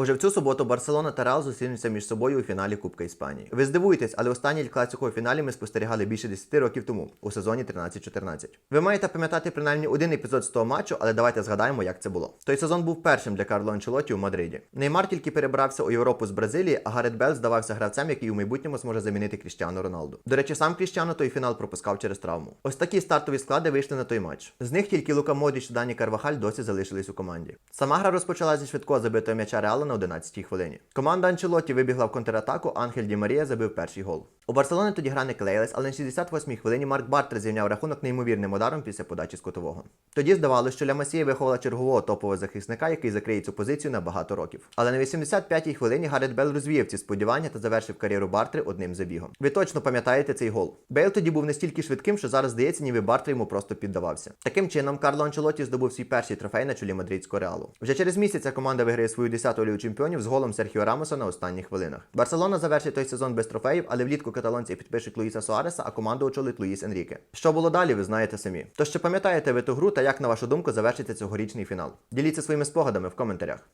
Уже в цю суботу Барселона та Реал зустрінуться між собою у фіналі Кубка Іспанії. Ви здивуєтесь, але останній класико фіналі ми спостерігали більше 10 років тому, у сезоні 13-14. Ви маєте пам'ятати принаймні один епізод з того матчу, але давайте згадаємо, як це було. Той сезон був першим для Карло Анчелоті у Мадриді. Неймар тільки перебрався у Європу з Бразилії, а Гарет Белл здавався гравцем, який у майбутньому зможе замінити Кріштіану Роналду. До речі, сам Кріштіану той фінал пропускав через травму. Ось такі стартові склади вийшли на той матч. З них тільки Лука Модріч та Дані Карвахаль досі залишились у команді. Сама гра розпочалася зі швидкого забитого м'яча Реала на 11-й хвилині. Команда Анчелоті вибігла в контратаку, Ангель Ді Марія забив перший гол. У Барселони тоді гра не клеїлась, але на 68-й хвилині Марк Бартер зрівняв рахунок неймовірним ударом після подачі з кутового. Тоді здавалося, що Ля Масія виховала чергового топового захисника, який закриє цю позицію на багато років. Але на 85-й хвилині Гарет Белл розвіяв ці сподівання та завершив кар'єру Бартри одним забігом. Ви точно пам'ятаєте цей гол. Бейл тоді був настільки швидким, що зараз здається, ніби Бартри йому просто піддавався. Таким чином, Карло Анчелоті здобув свій перший трофей на чолі мадридського реалу. Вже через місяць ця команда виграє свою 10-ту лігу чемпіонів з голом Серхіо Рамоса на останніх хвилинах. Барселона завершить той сезон без трофеїв, але влітку каталонці підпишуть Луїса Суареса, а команду очолить Луїс Енріке. Що було далі, ви знаєте самі. Тож чи пам'ятаєте ви ту гру та як на вашу думку завершиться цьогорічний фінал? Діліться своїми спогадами в коментарях.